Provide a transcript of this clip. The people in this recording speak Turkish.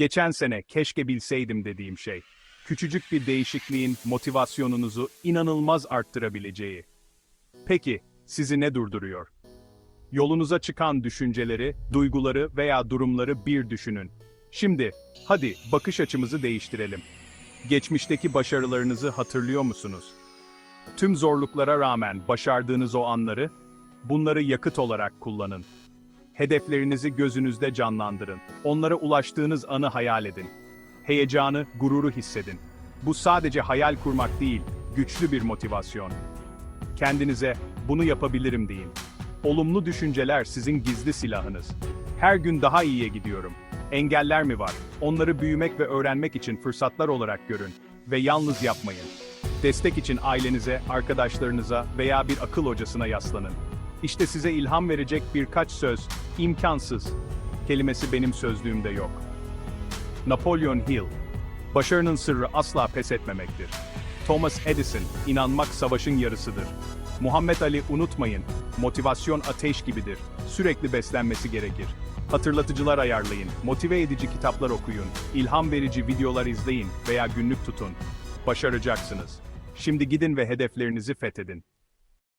Geçen sene keşke bilseydim dediğim şey. Küçücük bir değişikliğin motivasyonunuzu inanılmaz arttırabileceği. Peki, sizi ne durduruyor? Yolunuza çıkan düşünceleri, duyguları veya durumları bir düşünün. Şimdi, hadi bakış açımızı değiştirelim. Geçmişteki başarılarınızı hatırlıyor musunuz? Tüm zorluklara rağmen başardığınız o anları, bunları yakıt olarak kullanın. Hedeflerinizi gözünüzde canlandırın. Onlara ulaştığınız anı hayal edin. Heyecanı, gururu hissedin. Bu sadece hayal kurmak değil, güçlü bir motivasyon. Kendinize bunu yapabilirim deyin. Olumlu düşünceler sizin gizli silahınız. Her gün daha iyiye gidiyorum. Engeller mi var? Onları büyümek ve öğrenmek için fırsatlar olarak görün ve yalnız yapmayın. Destek için ailenize, arkadaşlarınıza veya bir akıl hocasına yaslanın. İşte size ilham verecek birkaç söz, imkansız kelimesi benim sözlüğümde yok. Napolyon Hill, başarının sırrı asla pes etmemektir. Thomas Edison, inanmak savaşın yarısıdır. Muhammed Ali unutmayın, motivasyon ateş gibidir. Sürekli beslenmesi gerekir. Hatırlatıcılar ayarlayın, motive edici kitaplar okuyun, ilham verici videolar izleyin veya günlük tutun. Başaracaksınız. Şimdi gidin ve hedeflerinizi fethedin.